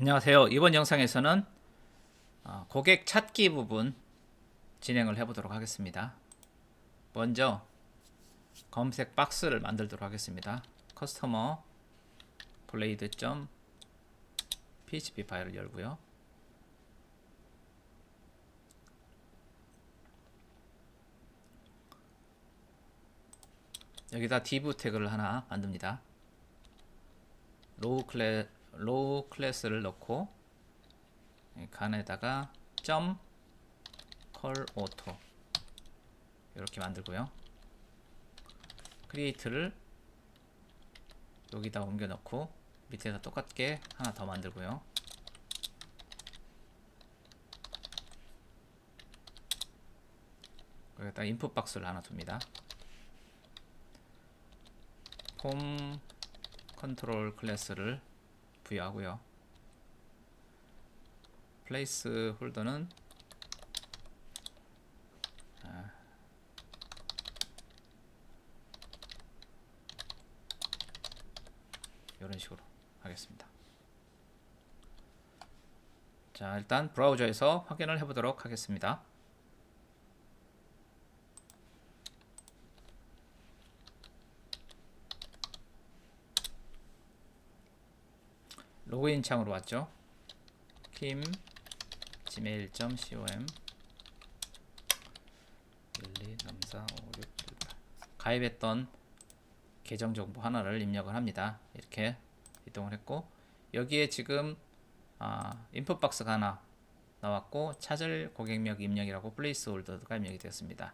안녕하세요. 이번 영상에서는 어, 고객 찾기 부분 진행을 해보도록 하겠습니다. 먼저 검색 박스를 만들도록 하겠습니다. 커스터머 블레이드 점 php 파일을 열고요. 여기다 div 태그를 하나 만듭니다. 로우 클래 로우 클래스를 넣고 이 간에다가 점 컬 오토 이렇게 만들고요. 크리에이트를 여기다 옮겨 넣고 밑에다 똑같게 하나 더 만들고요. 여기다 인풋 박스를 하나 둡니다. 폼 컨트롤 클래스를 부여하고요. 플레이스 홀더는 아, 이런 식으로 하겠습니다. 자, 일단 브라우저에서 확인을 해보도록 하겠습니다. 로그인 창으로 왔죠. kim gmail.com 1, 2, 3, 4, 5, 6, 7, 8 가입했던 계정 정보 하나를 입력을 합니다. 이렇게 이동을 했고 여기에 지금 아, 인풋 박스가 하나 나왔고 찾을 고객명 입력이라고 플레이스 홀더가 입력이 되었습니다.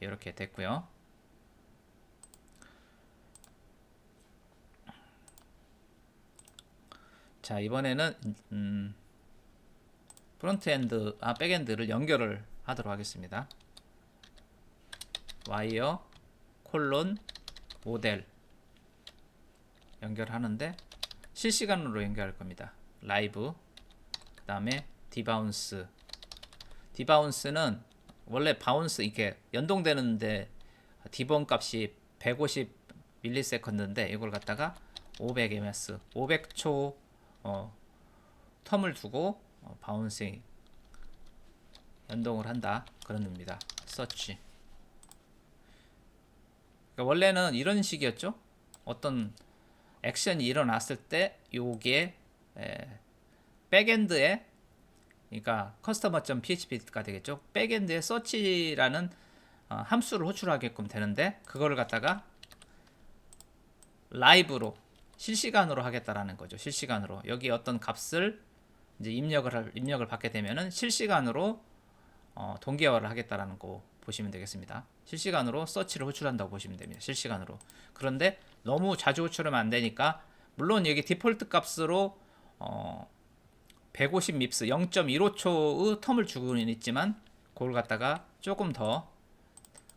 이렇게 됐고요. 자 이번에는 음, 프론트엔드 아 백엔드를 연결을 하도록 하겠습니다. 와이어 콜론 모델 연결하는데 실시간으로 연결할 겁니다. 라이브 그 다음에 디바운스 디바운스는 원래 바운스 이렇게 연동되는데 디본 값이 150 밀리세컨드인데 이걸 갖다가 500 ms 500초 어, 텀을 두고 어, 바운싱 연동을 한다 그런 의미입니다. 서치. 그러니까 원래는 이런 식이었죠. 어떤 액션이 일어났을 때 요게 에, 백엔드에 그러니까 커스터머.php가 되겠죠. 백엔드에 서치라는 어, 함수를 호출하게끔 되는데 그거를 갖다가 라이브로 실시간으로 하겠다라는 거죠. 실시간으로 여기 어떤 값을 이제 입력을 할, 입력을 받게 되면은 실시간으로 어, 동기화를 하겠다라는 거 보시면 되겠습니다. 실시간으로 서치를 호출한다고 보시면 됩니다. 실시간으로. 그런데 너무 자주 호출하면 안 되니까 물론 여기 디폴트 값으로 어, 150 밉스 0.15초의 텀을 주고는 있지만 그걸 갖다가 조금 더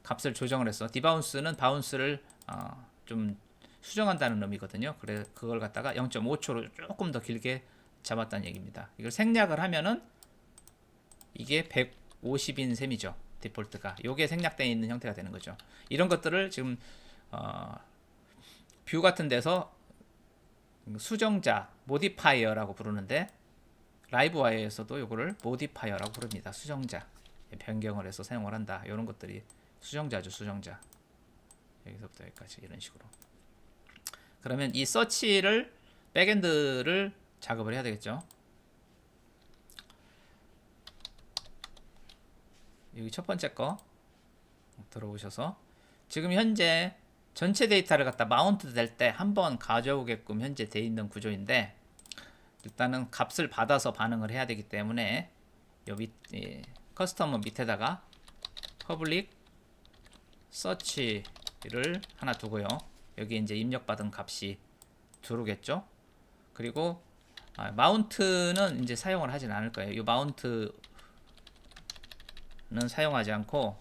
값을 조정을 해서 디바운스는 바운스를 어, 좀 수정한다는 의미거든요. 그래 그걸 갖다가 0.5초로 조금 더 길게 잡았다는 얘기입니다. 이걸 생략을 하면은 이게 150인 셈이죠. 디폴트가. 요게 생략되어 있는 형태가 되는 거죠. 이런 것들을 지금 어, 뷰 같은 데서 수정자, 모디파이어라고 부르는데 라이브 와이어에서도 요거를 모디파이어라고 부릅니다. 수정자. 변경을 해서 사용을 한다. 이런 것들이 수정자죠, 수정자. 여기서부터 여기까지 이런 식으로. 그러면 이 서치를 백엔드를 작업을 해야 되겠죠. 여기 첫 번째 거 들어오셔서 지금 현재 전체 데이터를 갖다 마운트 될 때 한 번 가져오게끔 현재 돼 있는 구조인데 일단은 값을 받아서 반응을 해야 되기 때문에 여기 예, 커스터머 밑에다가 퍼블릭 서치를 하나 두고요. 여기 이제 입력받은 값이 들어오겠죠. 그리고 아, 마운트는 이제 사용을 하진 않을 거예요. 이 마운트는 사용하지 않고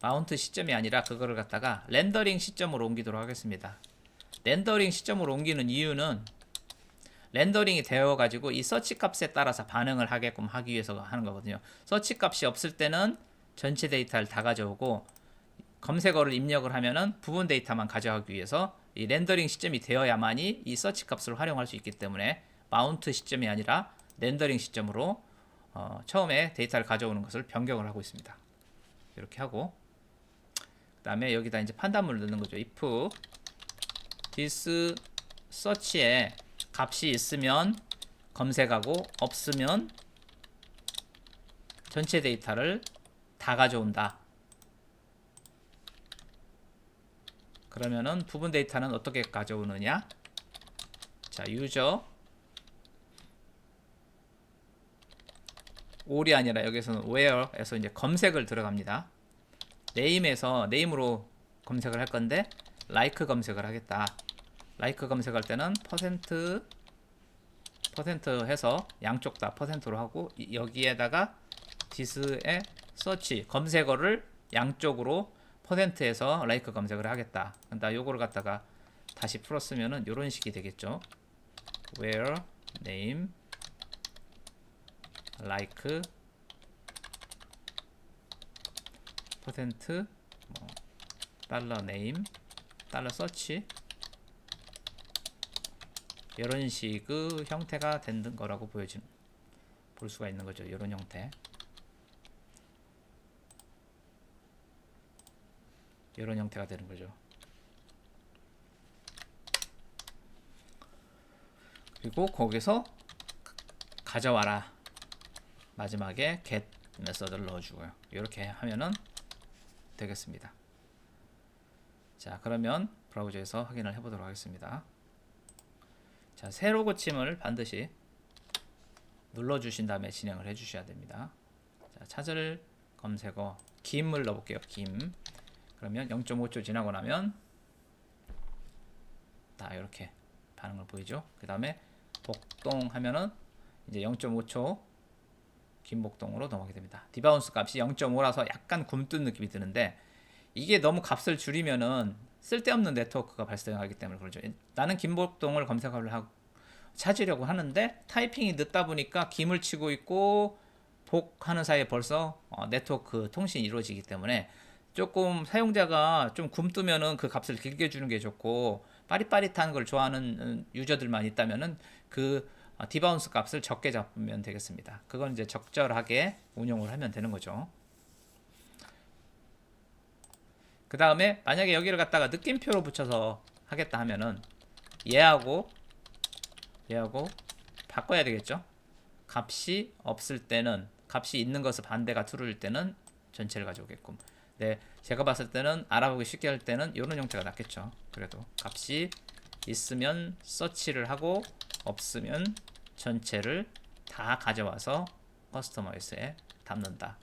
마운트 시점이 아니라 그거를 갖다가 렌더링 시점으로 옮기도록 하겠습니다. 렌더링 시점으로 옮기는 이유는 렌더링이 되어 가지고 이 서치 값에 따라서 반응을 하게끔 하기 위해서 하는 거거든요. 서치 값이 없을 때는 전체 데이터를 다 가져오고 검색어를 입력을 하면은 부분 데이터만 가져가기 위해서 이 렌더링 시점이 되어야만이 이 서치 값을 활용할 수 있기 때문에 마운트 시점이 아니라 렌더링 시점으로 어, 처음에 데이터를 가져오는 것을 변경을 하고 있습니다. 이렇게 하고 그 다음에 여기다 이제 판단문을 넣는 거죠. if this search에 값이 있으면 검색하고 없으면 전체 데이터를 다 가져온다. 그러면은 부분 데이터는 어떻게 가져오느냐? 자, 유저 all이 아니라 여기서는 where에서 이제 검색을 들어갑니다. name에서 name으로 검색을 할 건데 like 검색을 하겠다. like 검색할 때는 퍼센트 퍼센트 해서 양쪽 다 퍼센트로 하고 이- 여기에다가 this의 search 검색어를 양쪽으로 퍼센트에서 like 검색을 하겠다. 나 요거를 갖다가 다시 풀었으면은 이런 식이 되겠죠. where name like 퍼센트 뭐 달러 네임 달러 서치 이런 식의 형태가 된 거라고 보여진 볼 수가 있는 거죠. 이런 형태. 이런 형태가 되는 거죠. 그리고 거기서 가져와라. 마지막에 get 메서드를 넣어주고요. 이렇게 하면은 되겠습니다. 자, 그러면 브라우저에서 확인을 해보도록 하겠습니다. 자, 새로 고침을 반드시 눌러주신 다음에 진행을 해주셔야 됩니다. 자, 찾을 검색어 김을 넣어볼게요. 김. 그러면 0.5초 지나고 나면 다 이렇게 반응을 보이죠. 그 다음에 복동 하면은 이제 0.5초 김복동으로 넘어가게 됩니다. 디바운스 값이 0.5라서 약간 굼뜬 느낌이 드는데 이게 너무 값을 줄이면은 쓸데없는 네트워크가 발생하기 때문에 그러죠. 나는 김복동을 검색을 하고 찾으려고 하는데 타이핑이 늦다 보니까 김을 치고 있고 복하는 사이에 벌써 어, 네트워크 통신이 이루어지기 때문에 조금 사용자가 좀 굼뜨면은 그 값을 길게 주는 게 좋고 빠릿빠릿한 걸 좋아하는 음, 유저들만 있다면은 그 어, 디바운스 값을 적게 잡으면 되겠습니다. 그건 이제 적절하게 운용을 하면 되는 거죠. 그 다음에 만약에 여기를 갖다가 느낌표로 붙여서 하겠다 하면은 얘하고 얘하고 바꿔야 되겠죠. 값이 없을 때는 값이 있는 것을 반대가 true일 때는 전체를 가져오게끔. 네, 제가 봤을 때는 알아보기 쉽게 할 때는 이런 형태가 낫겠죠. 그래도 값이 있으면 서치를 하고 없으면 전체를 다 가져와서 커스터마이즈에 담는다.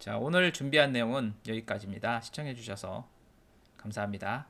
자, 오늘 준비한 내용은 여기까지입니다. 시청해 주셔서 감사합니다.